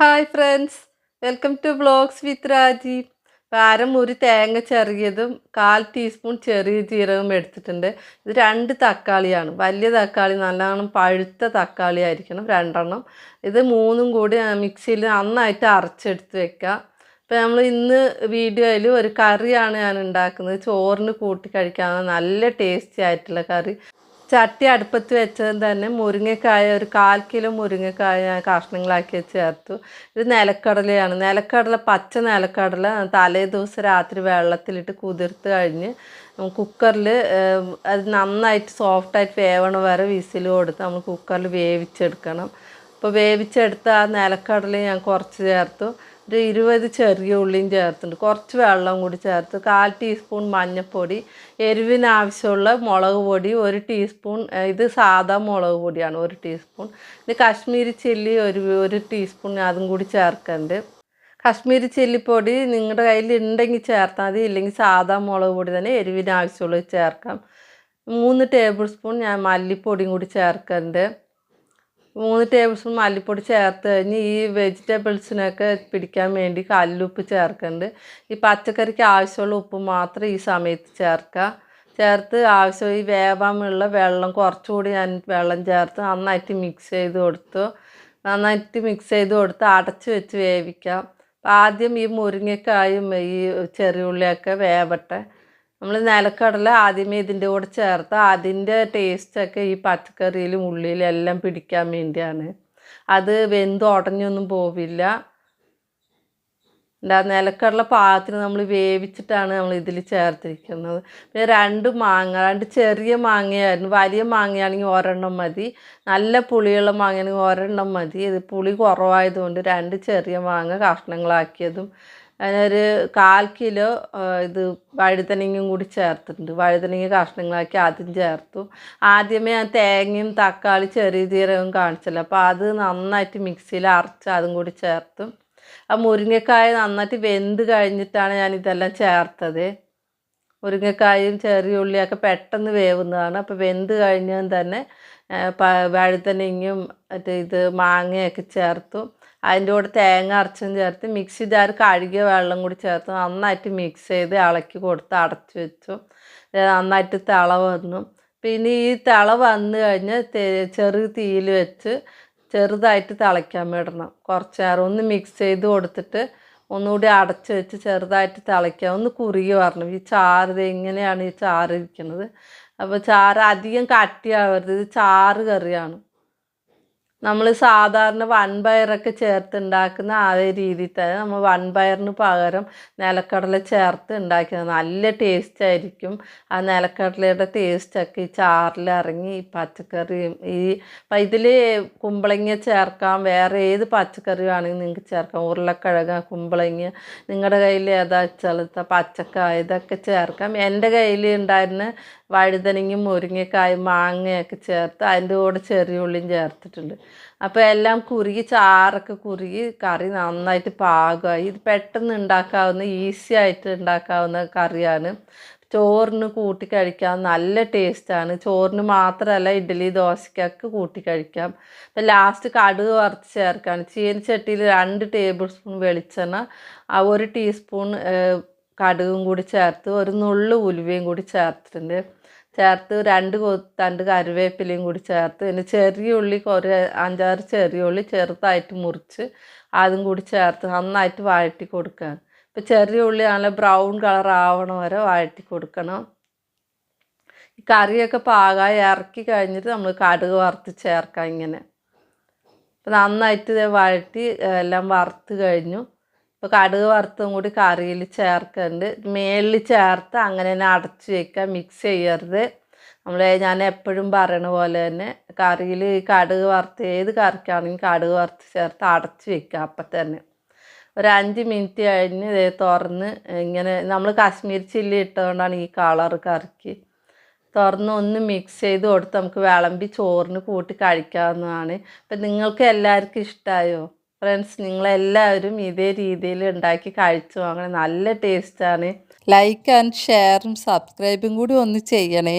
Hi friends welcome to blogs with Raji പാരം ഒരു തേങ്ങ ചെറിയതും കാൽ ടീസ്പൂൺ ചെറിയ ജീരകം എടുത്തിട്ടുണ്ട്. ഇത് രണ്ട് തക്കാളിയാണ്. വലിയ തക്കാളി നല്ലോണം പഴുത്ത തക്കാളി ആയിരിക്കണം രണ്ടെണ്ണം. ഇത് മൂന്നും കൂടി മിക്സിയിൽ നന്നായിട്ട് അരച്ചെടുത്ത് വെക്കുക. ഇപ്പോൾ നമ്മൾ ഇന്ന് വീഡിയോയിൽ ഒരു കറിയാണ് ഞാൻ ഉണ്ടാക്കുന്നത്. ചോറിന് കൂട്ടി കഴിക്കാൻ നല്ല ടേസ്റ്റി ആയിട്ടുള്ള കറി. ചട്ടി അടുപ്പത്ത് വെച്ചത് തന്നെ മുരിങ്ങക്കായ ഒരു കാൽ കിലോ മുരിങ്ങക്കായ ഞാൻ കഷ്ണങ്ങളാക്കി ചേർത്തു. ഇത് നിലക്കടലയാണ്. നിലക്കടല പച്ച നിലക്കടല തലേ ദിവസം രാത്രി വെള്ളത്തിലിട്ട് കുതിർത്ത് കഴിഞ്ഞ് കുക്കറിൽ അത് നന്നായിട്ട് സോഫ്റ്റായിട്ട് വേവണ വരെ വിസിൽ കൊടുത്ത് നമ്മൾ കുക്കറിൽ വേവിച്ചെടുക്കണം. അപ്പോൾ വേവിച്ചെടുത്ത ആ നിലക്കടല ഞാൻ കുറച്ച് ചേർത്തു. ഒരു ഇരുപത് ചെറിയ ഉള്ളിയും ചേർത്തിട്ടുണ്ട്. കുറച്ച് വെള്ളം കൂടി ചേർത്ത് കാൽ ടീസ്പൂൺ മഞ്ഞൾപ്പൊടി എരിവിന് ആവശ്യമുള്ള മുളക് പൊടി ഒരു ടീസ്പൂൺ ഇത് സാധാ മുളക് പൊടിയാണ് ഒരു ടീസ്പൂൺ. ഇത് കാശ്മീരി ചില്ലി ഒരു ഒരു ടീസ്പൂൺ അതും കൂടി ചേർക്കുന്നുണ്ട് കാശ്മീരി ചില്ലിപ്പൊടി നിങ്ങളുടെ കയ്യിൽ ഉണ്ടെങ്കിൽ ചേർത്താൽ മതി ഇല്ലെങ്കിൽ സാധാ മുളക് പൊടി തന്നെ എരിവിന് ആവശ്യമുള്ളത് ചേർക്കാം. മൂന്ന് ടേബിൾ സ്പൂൺ ഞാൻ മല്ലിപ്പൊടിയും കൂടി ചേർക്കുന്നുണ്ട് മൂന്ന് ടേബിൾ സ്പൂൺ മല്ലിപ്പൊടി ചേർത്ത് കഴിഞ്ഞ് ഈ വെജിറ്റബിൾസിനൊക്കെ പിടിക്കാൻ വേണ്ടി കല്ലുപ്പ് ചേർക്കുന്നുണ്ട് ഈ പച്ചക്കറിക്ക് ആവശ്യമുള്ള ഉപ്പ് മാത്രം ഈ സമയത്ത് ചേർക്കുക. ചേർത്ത് ആവശ്യം ഈ വേവാമുള്ള വെള്ളം കുറച്ചുകൂടി ഞാൻ വെള്ളം ചേർത്ത് നന്നായിട്ട് മിക്സ് ചെയ്ത് കൊടുത്തു. നന്നായിട്ട് മിക്സ് ചെയ്ത് കൊടുത്ത് അടച്ച് വെച്ച് വേവിക്കാം. ആദ്യം ഈ മുരിങ്ങക്കായും ഈ ചെറിയുള്ളിയൊക്കെ വേവട്ടെ. നമ്മൾ നിലക്കടല ആദ്യമേ ഇതിന്റെ കൂടെ ചേർത്ത് അതിന്റെ ടേസ്റ്റൊക്കെ ഈ പച്ചക്കറിയിലും ഉള്ളിയിലും എല്ലാം പിടിക്കാൻ വേണ്ടിയാണ്. അത് വെന്ത് ഉടഞ്ഞൊന്നും പോവില്ല. നിലക്കടല പാകത്തിന് നമ്മൾ വേവിച്ചിട്ടാണ് നമ്മൾ ഇതിൽ ചേർത്തിരിക്കുന്നത്. പിന്നെ രണ്ട് മാങ്ങ രണ്ട് ചെറിയ മാങ്ങയായിരുന്നു. വലിയ മാങ്ങയാണെങ്കിൽ ഒരെണ്ണം മതി. നല്ല പുളിയുള്ള മാങ്ങയാണെങ്കിൽ ഒരെണ്ണം മതി. ഇത് പുളി കുറവായതുകൊണ്ട് രണ്ട് ചെറിയ മാങ്ങ കഷ്ണങ്ങളാക്കിയതും അതിനൊരു കാൽ കിലോ ഇത് വഴുതനങ്ങയും കൂടി ചേർത്തിട്ടുണ്ട്. വഴുതനങ്ങ കഷ്ണങ്ങളാക്കി ആദ്യം ചേർത്തു. ആദ്യമേ ആ തേങ്ങയും തക്കാളി ചെറിയ ജീരകവും കാണിച്ചല്ലോ. അപ്പോൾ അത് നന്നായിട്ട് മിക്സിയിൽ അരച്ച് അതും കൂടി ചേർത്തു. ആ മുരിങ്ങക്കായ നന്നായിട്ട് വെന്ത് കഴിഞ്ഞിട്ടാണ് ഞാൻ ഇതെല്ലാം ചേർത്തത്. മുരിങ്ങക്കായും ചെറിയ ഉള്ളിയൊക്കെ പെട്ടെന്ന് വേവുന്നതാണ്. അപ്പോൾ വെന്ത് കഴിഞ്ഞാൽ തന്നെ വഴുതനങ്ങയും മറ്റേ ഇത് മാങ്ങയൊക്കെ ചേർത്തും. അതിന്റെ കൂടെ തേങ്ങ അരച്ചും ചേർത്ത് മിക്സി ജാർ കഴുകിയ വെള്ളം കൂടി ചേർത്ത് നന്നായിട്ട് മിക്സ് ചെയ്ത് ഇളക്കി കൊടുത്ത് അടച്ചു വെച്ചു. നന്നായിട്ട് തിള വന്നു. പിന്നെ ഈ തിള വന്നു കഴിഞ്ഞാൽ ചെറു തീയിൽ വെച്ച് ചെറുതായിട്ട് തിളയ്ക്കാൻ വിടണം. കുറച്ച് നേരം ഒന്ന് മിക്സ് ചെയ്ത് കൊടുത്തിട്ട് ഒന്നുകൂടി അടച്ച് വെച്ച് ചെറുതായിട്ട് തിളയ്ക്കുക. ഒന്ന് കുറുകി വരണം. ഈ ചാറ് ഇങ്ങനെയാണ് ഈ ചാറ് ഇരിക്കുന്നത്. അപ്പോൾ ചാറ് അധികം കട്ടിയാവരുത്. ഇത് ചാറ് കറിയാണ്. നമ്മൾ സാധാരണ വൺപയറൊക്കെ ചേർത്ത് ഉണ്ടാക്കുന്ന അതേ രീതിയിൽ തന്നെ നമ്മൾ വൺപയറിന് പകരം നിലക്കടല ചേർത്ത് ഉണ്ടാക്കിയത് നല്ല ടേസ്റ്റ് ആയിരിക്കും. ആ നിലക്കടലയുടെ ടേസ്റ്റൊക്കെ ഈ ചാറിൽ ഇറങ്ങി ഈ പച്ചക്കറിയും ഈ ഇതിൽ കുമ്പളങ്ങ ചേർക്കാം. വേറെ ഏത് പച്ചക്കറി വേണമെങ്കിൽ നിങ്ങൾക്ക് ചേർക്കാം. ഉരുളക്കിഴങ്ങ് കുമ്പളങ്ങ നിങ്ങളുടെ കയ്യിൽ ഏതാ വെച്ചാൽ പച്ചക്കായ ഇതൊക്കെ ചേർക്കാം. എന്റെ കയ്യിൽ ഉണ്ടായിരുന്ന വഴുതനങ്ങയും മുരിങ്ങക്കായും മാങ്ങയൊക്കെ ചേർത്ത് അതിന്റെ കൂടെ ചെറിയ ഉള്ളിയും ചേർത്തിട്ടുണ്ട്. അപ്പോൾ എല്ലാം കുറുകി ചാറൊക്കെ കുറുകി കറി നന്നായിട്ട് പാകമായി. ഇത് പെട്ടെന്ന് ഉണ്ടാക്കാവുന്ന ഈസി ആയിട്ട് ഉണ്ടാക്കാവുന്ന കറിയാണ്. ചോറിന് കൂട്ടി കഴിക്കാം നല്ല ടേസ്റ്റാണ്. ചോറിന് മാത്രമല്ല ഇഡ്ഡലി ദോശയ്ക്കൊക്കെ കൂട്ടി കഴിക്കാം. അപ്പം ലാസ്റ്റ് കടുക് വറുത്ത് ചേർക്കാണ് ചീനച്ചട്ടിയിൽ രണ്ട് ടേബിൾ സ്പൂൺ വെളിച്ചെണ്ണ ഒരു ടീസ്പൂൺ കടുകും കൂടി ചേർത്ത് ഒരു നുള്ളു ഉലുവയും കൂടി ചേർത്തിട്ടുണ്ട്. ചേർത്ത് രണ്ട് തണ്ട് കരുവേപ്പിലയും കൂടി ചേർത്ത് പിന്നെ ചെറിയ ഉള്ളി കുറേ അഞ്ചാറ് ചെറിയ ഉള്ളി ചെറുതായിട്ട് മുറിച്ച് അതും കൂടി ചേർത്ത് നന്നായിട്ട് വഴറ്റി കൊടുക്കുക ഇപ്പം ചെറിയ ഉള്ളി നല്ല ബ്രൗൺ കളർ ആവണ വരെ വഴറ്റി കൊടുക്കണം. ഈ കറിയൊക്കെ പാകമായി ഇറക്കി കഴിഞ്ഞിട്ട് നമ്മൾ കടുക് വറുത്ത് ചേർക്കാം ഇങ്ങനെ. അപ്പം നന്നായിട്ട് വഴറ്റി എല്ലാം വറുത്ത് കഴിഞ്ഞു. ഇപ്പോൾ കടുക് വറുത്തും കൂടി കറിയിൽ ചേർക്കുന്നുണ്ട് മേളിൽ ചേർത്ത് അങ്ങനെ തന്നെ അടച്ച് വയ്ക്കുക മിക്സ് ചെയ്യരുത്. നമ്മൾ ഞാൻ എപ്പോഴും പറയണ പോലെ തന്നെ കറിയിൽ കടുക് വറുത്ത് ഏത് കറിക്കാണെങ്കിലും കടുക് വറുത്ത് ചേർത്ത് അടച്ച് വയ്ക്കുക അപ്പം തന്നെ. ഒരു അഞ്ച് മിനിറ്റ് കഴിഞ്ഞ് ഇതേ തുറന്ന് ഇങ്ങനെ നമ്മൾ കാശ്മീർ ചില്ലി ഇട്ടതുകൊണ്ടാണ് ഈ കളർ കറിക്ക്. തുറന്ന് ഒന്ന് മിക്സ് ചെയ്ത് കൊടുത്ത് നമുക്ക് വിളമ്പി ചോറിന് കൂട്ടി കഴിക്കാവുന്നതാണ്. അപ്പം നിങ്ങൾക്ക് എല്ലാവർക്കും ഇഷ്ടമായോ ഫ്രണ്ട്സ് നിങ്ങളെല്ലാവരും ഇതേ രീതിയിൽ ഉണ്ടാക്കി കഴിച്ചു വാങ്ങണേ. നല്ല ടേസ്റ്റാണ് ലൈക്ക് ആൻഡ് ഷെയറും സബ്സ്ക്രൈബും കൂടി ഒന്ന് ചെയ്യണേ.